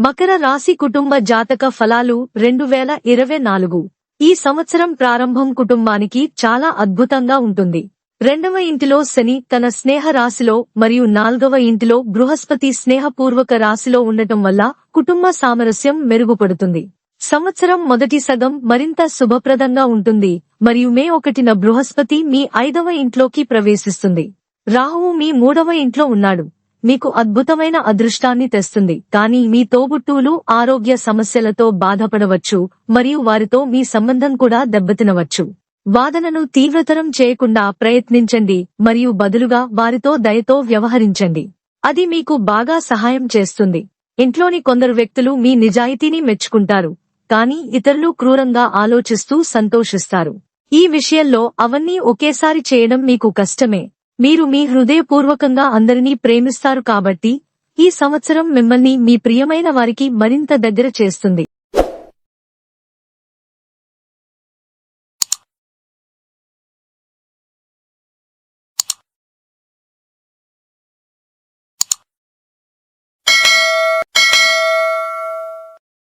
మకర రాశి కుటుంబ జాతక ఫలాలు రెండు వేల ఇరవై నాలుగు. ఈ సంవత్సరం ప్రారంభం కుటుంబానికి చాలా అద్భుతంగా ఉంటుంది. రెండవ ఇంటిలో శని తన స్నేహ రాశిలో మరియు నాల్గవ ఇంటిలో బృహస్పతి స్నేహపూర్వక రాశిలో ఉండటం వల్ల కుటుంబ సామరస్యం మెరుగుపడుతుంది. సంవత్సరం మొదటి సగం మరింత శుభప్రదంగా ఉంటుంది. మరియు మే ఒకటిన బృహస్పతి మీ ఐదవ ఇంట్లోకి ప్రవేశిస్తుంది. రాహువు మీ మూడవ ఇంట్లో ఉన్నాడు. మీకు అద్భుతమైన అదృష్టాన్ని తెస్తుంది. కానీ మీ తోబుట్టువులు ఆరోగ్య సమస్యలతో బాధపడవచ్చు మరియు వారితో మీ సంబంధం కూడా దెబ్బతినవచ్చు. వాదనను తీవ్రతరం చేయకుండా ప్రయత్నించండి మరియు బదులుగా వారితో దయతో వ్యవహరించండి. అది మీకు బాగా సహాయం చేస్తుంది. ఇంట్లోని కొందరు వ్యక్తులు మీ నిజాయితీని మెచ్చుకుంటారు కానీ ఇతరులు క్రూరంగా ఆలోచిస్తూ సంతోషిస్తారు. ఈ విషయంలో అవన్నీ ఒకేసారి చేయడం మీకు కష్టమే. మీరు మీ హృదయపూర్వకంగా అందరినీ ప్రేమిస్తారు కాబట్టి ఈ సంవత్సరం మిమ్మల్ని మీ ప్రియమైన వారికి మరింత దగ్గర చేస్తుంది.